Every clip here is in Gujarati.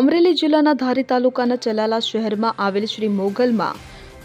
અમરેલી જિલ્લાના ધારી તાલુકાના ચલાલા શહેરમાં આવેલ શ્રી મોગલમાં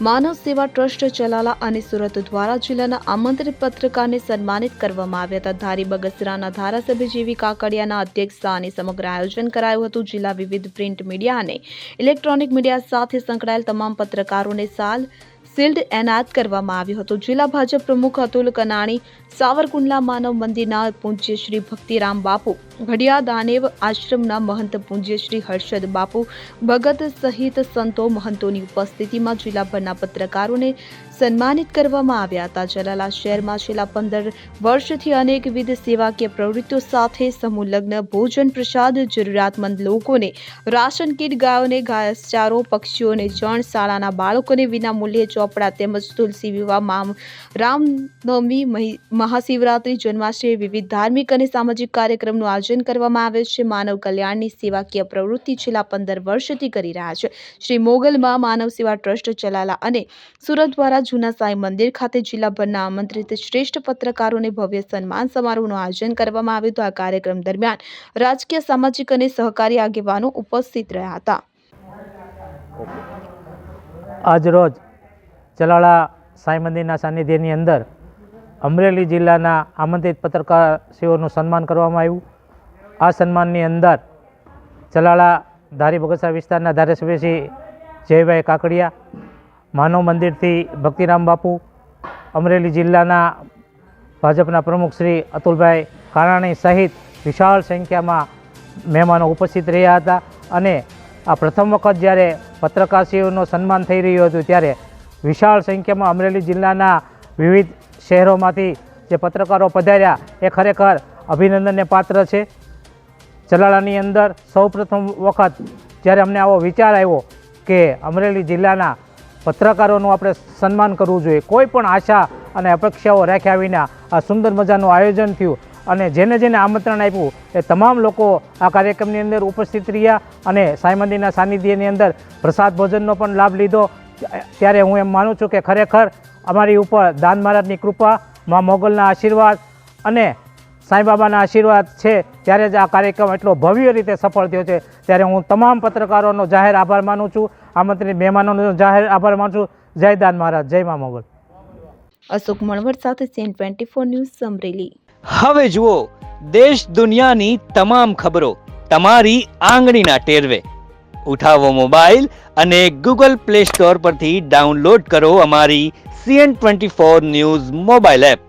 માનવ સેવા ટ્રસ્ટ ચલાલા અને સુરત દ્વારા જિલ્લાના આમંત્રિત પત્રકારને સન્માનિત કરવામાં આવ્યા હતા. ધારી બગસરાના ધારાસભ્ય જેવી કાકડિયાના અધ્યક્ષ સ્થાને સમગ્ર આયોજન કરાયું હતું. જિલ્લા વિવિધ પ્રિન્ટ મીડિયા અને ઇલેક્ટ્રોનિક મીડિયા સાથે સંકળાયેલ તમામ પત્રકારોને સાલ શિલ્ડ એનાયત કરવામાં આવ્યો હતો. જિલ્લા ભાજપ પ્રમુખ અતુલ કનાણી સાવરકુંડલા માનવ મંદિરના પૂજ્ય શ્રી ભક્તિરામ બાપુ ઘડિયા દાનેવ આશ્રમના મહંત પૂજ્ય શ્રી હર્ષદ બાપુ, ભગત સહિત સંતો મહંતોની ઉપસ્થિતિમાં જિલ્લાભરના પત્રકારોને સન્માનિત કરવામાં આવ્યા હતા. જલાલા શહેરમાં છેલ્લા પંદર વર્ષથી અનેકવિધ સેવાકીય પ્રવૃત્તિઓ સાથે સમૂહ લગ્ન, ભોજન પ્રસાદ, જરૂરિયાતમંદ લોકોને રાશન કીટ, ગાયોને ઘાસચારો, પક્ષીઓને જણ શાળાના બાળકોને વિના મૂલ્યે ચોપડા તેમજ તુલસી વિવાહ, મામ રામનવમી, મહી- મહાશિવરાત્રી, જન્માષ્ટમી વિવિધ ધાર્મિક અને સામાજિક કાર્યક્રમનું આયોજન કરવામાં આવે છે. માનવ કલ્યાણની સેવાકીય પ્રવૃત્તિ છેલ્લા પંદર વર્ષથી કરી રહ્યા છે. શ્રી મોગલમાં માનવ સેવા ટ્રસ્ટ ચલાલા અને સુરત દ્વારા જૂના સાંઈ મંદિર ખાતે જિલ્લાભરના આમંત્રિત શ્રેષ્ઠ પત્રકારોને ભવ્ય સન્માન સમારોહનું આયોજન કરવામાં આવ્યું હતું. આ કાર્યક્રમ દરમિયાન રાજકીય, સામાજિક અને સહકારી આગેવાનો ઉપસ્થિત રહ્યા હતા. આજરોજ ચલાળા સાંઈ મંદિરના સાનિધ્યની અંદર અમરેલી જિલ્લાના આમંત્રિત પત્રકારશ્રીઓનું સન્માન કરવામાં આવ્યું. આ સન્માનની અંદર ચલાળા ધારી બગસરા વિસ્તારના ધારાસભ્ય શ્રી જયભાઈ કાકડિયા માનવ મંદિરથી ભક્તિરામ બાપુ, અમરેલી જિલ્લાના ભાજપના પ્રમુખ શ્રી અતુલભાઈ કારાણી સહિત વિશાળ સંખ્યામાં મહેમાનો ઉપસ્થિત રહ્યા હતા અને આ પ્રથમ વખત જ્યારે પત્રકારશ્રીઓનું સન્માન થઈ રહ્યું હતું ત્યારે વિશાળ સંખ્યામાં અમરેલી જિલ્લાના વિવિધ શહેરોમાંથી જે પત્રકારો પધાર્યા, એ ખરેખર અભિનંદનને પાત્ર છે. ચલાળાની અંદર સૌપ્રથમ વખત જ્યારે અમને આવો વિચાર આવ્યો કે અમરેલી જિલ્લાના પત્રકારોનું આપણે સન્માન કરવું જોઈએ. કોઈ પણ આશા અને અપેક્ષાઓ રાખ્યા વિના આ સુંદર મજાનું આયોજન થયું અને જેને જેને આમંત્રણ આપ્યું એ તમામ લોકો આ કાર્યક્રમની અંદર ઉપસ્થિત રહ્યા અને સાંઈ મંદિરના સાનિધ્યની અંદર પ્રસાદ ભોજનનો પણ લાભ લીધો. ત્યારે હું એમ માનું છું કે ખરેખર અમારી ઉપર દાન મહારાજની કૃપા, મા મોગલના આશીર્વાદ અને સાંઈબાબાના આશીર્વાદ છે. ત્યારે જ આ કાર્યક્રમ એટલો ભવ્ય રીતે સફળ થયો છે. ત્યારે હું તમામ પત્રકારોનો જાહેર આભાર માનું છું. આમંત્રિત મહેમાનોનો જાહેર આભાર માનું છું. જય દાન મહારાજ જય મા મોગલ અશોક મણવર સાથે CN twenty four news Amreli હવે જુઓ દેશ દુનિયાની તમામ ખબરો તમારી આંગળીના ટેરવે. ઉઠાવો મોબાઈલ અને ગૂગલ પ્લે સ્ટોર પરથી ડાઉનલોડ કરો અમારી CN twenty four news mobile app.